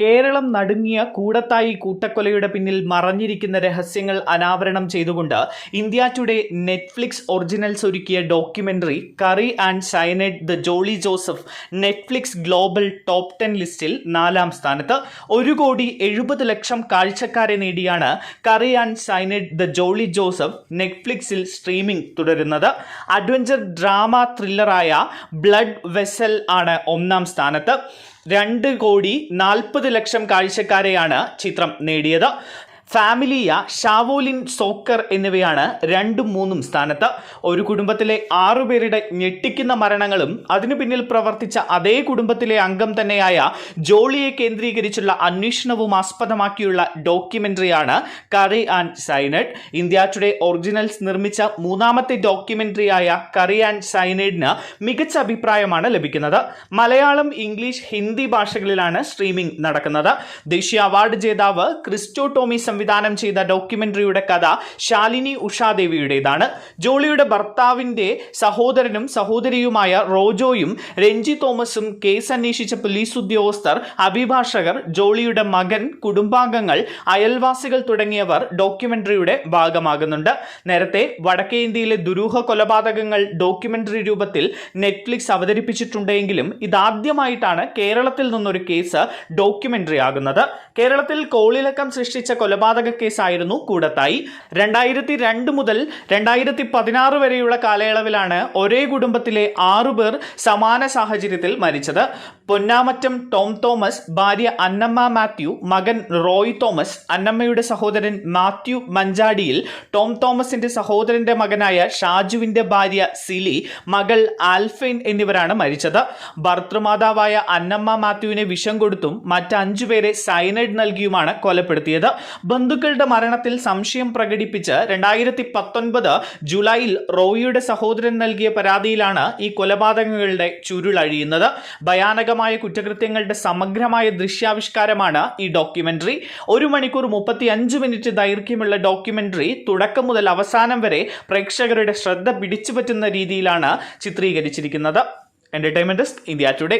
കേരളം നടുങ്ങിയ കൂടത്തായി കൂട്ടക്കൊലയുടെ പിന്നിൽ മറഞ്ഞിരിക്കുന്ന രഹസ്യങ്ങൾ അനാവരണം ചെയ്തുകൊണ്ട് ഇന്ത്യ ടുഡേ നെറ്റ്ഫ്ലിക്സ് ഒറിജിനൽസ് ഒരുക്കിയ documentary curry and cyanide the Jolly Joseph Netflix global top ten ലിസ്റ്റിൽ നാലാം സ്ഥാനത്ത്. ഒരു കോടി എഴുപത് ലക്ഷം കാഴ്ചക്കാരെ നേടിയാണ് curry and cyanide the Jolly Joseph നെറ്റ്ഫ്ലിക്സിൽ streaming തുടരുന്നത്. അഡ്വഞ്ചർ ഡ്രാമ ത്രില്ലറായ ബ്ലഡ് വെസൽ ആണ് ഒന്നാം സ്ഥാനത്ത്. രണ്ട് കോടി നാൽപ്പത് ലക്ഷം കാഴ്ചക്കാരെയാണ് ചിത്രം നേടിയത്. ഫാമിലിയ ഷാവോലിൻ സോക്കർ എന്നിവയാണ് രണ്ടും മൂന്നും സ്ഥാനത്ത്. ഒരു കുടുംബത്തിലെ ആറുപേരുടെ ഞെട്ടിക്കുന്ന മരണങ്ങളും അതിനു പിന്നിൽ പ്രവർത്തിച്ച അതേ കുടുംബത്തിലെ അംഗം തന്നെയായ ജോളിയെ കേന്ദ്രീകരിച്ചുള്ള അന്വേഷണവും ആസ്പദമാക്കിയുള്ള ഡോക്യുമെന്ററിയാണ് curry and cyanide. India Today originals നിർമ്മിച്ച മൂന്നാമത്തെ ഡോക്യുമെന്ററിയായ കറി ആൻഡ് സൈനഡിന് മികച്ച അഭിപ്രായമാണ് ലഭിക്കുന്നത്. മലയാളം ഇംഗ്ലീഷ് ഹിന്ദി ഭാഷകളിലാണ് സ്ട്രീമിംഗ് നടക്കുന്നത്. ദേശീയ അവാർഡ് ജേതാവ് ക്രിസ്റ്റോ ടോമി സംവിധാനം ചെയ്ത ഡോക്യുമെന്ററിയുടെ കഥ ശാലിനി ഉഷാദേവിയുടേതാണ്. ജോളിയുടെ ഭർത്താവിന്റെ സഹോദരനും സഹോദരിയുമായ റോജോയും രഞ്ജി തോമസും കേസ് അന്വേഷിച്ച പോലീസ് ഉദ്യോഗസ്ഥർ അഭിഭാഷകർ ജോളിയുടെ മകൻ കുടുംബാംഗങ്ങൾ അയൽവാസികൾ തുടങ്ങിയവർ ഡോക്യുമെന്ററിയുടെ ഭാഗമാകുന്നുണ്ട്. നേരത്തെ വടക്കേ ഇന്ത്യയിലെ ദുരൂഹ കൊലപാതകങ്ങൾ ഡോക്യുമെന്ററി രൂപത്തിൽ നെറ്റ്ഫ്ലിക്സ് അവതരിപ്പിച്ചിട്ടുണ്ടെങ്കിലും ഇതാദ്യമായിട്ടാണ് കേരളത്തിൽ നിന്നൊരു കേസ് ഡോക്യുമെന്ററി ആകുന്നത് കേരളത്തിൽ കോളിളക്കം സൃഷ്ടിച്ച കൊലപാതക കേസായിരുന്നു കൂടത്തായി. രണ്ടായിരത്തി രണ്ട് മുതൽ രണ്ടായിരത്തി പതിനാറ് വരെയുള്ള കാലയളവിലാണ് ഒരേ കുടുംബത്തിലെ ആറുപേർ സമാന സാഹചര്യത്തിൽ മരിച്ചത്. പൊന്നാമറ്റം ടോം തോമസ് ഭാര്യ അന്നമ്മ മാത്യു മകൻ റോയ് തോമസ് അന്നമ്മയുടെ സഹോദരൻ മാത്യു മഞ്ചാടിയിൽ ടോം തോമസിന്റെ സഹോദരന്റെ മകനായ ഷാജുവിന്റെ ഭാര്യ സിലി മകൾ ആൽഫൈൻ എന്നിവരാണ് മരിച്ചത്. ഭർത്തൃമാതാവായ അന്നമ്മ മാത്യുവിനെ വിഷം കൊടുത്തും മറ്റ് അഞ്ചുപേരെ സൈനൈഡ് നൽകിയുമാണ് കൊലപ്പെടുത്തിയത്. ബന്ധുക്കളുടെ മരണത്തിൽ സംശയം പ്രകടിപ്പിച്ച് രണ്ടായിരത്തി പത്തൊൻപത് ജൂലൈയിൽ റോയിയുടെ സഹോദരൻ നൽകിയ പരാതിയിലാണ് ഈ കൊലപാതകങ്ങളുടെ ചുരുളഴിയുന്നത് ഭയാനകമായ കുറ്റകൃത്യങ്ങളുടെ സമഗ്രമായ ദൃശ്യാവിഷ്കാരമാണ് ഈ ഡോക്യുമെന്ററി. ഒരു മണിക്കൂർ മുപ്പത്തി അഞ്ച് മിനിറ്റ് ദൈർഘ്യമുള്ള ഡോക്യുമെന്ററി തുടക്കം മുതൽ അവസാനം വരെ പ്രേക്ഷകരുടെ ശ്രദ്ധ പിടിച്ചുപറ്റുന്ന രീതിയിലാണ് ചിത്രീകരിച്ചിരിക്കുന്നത്. Entertainment desk India today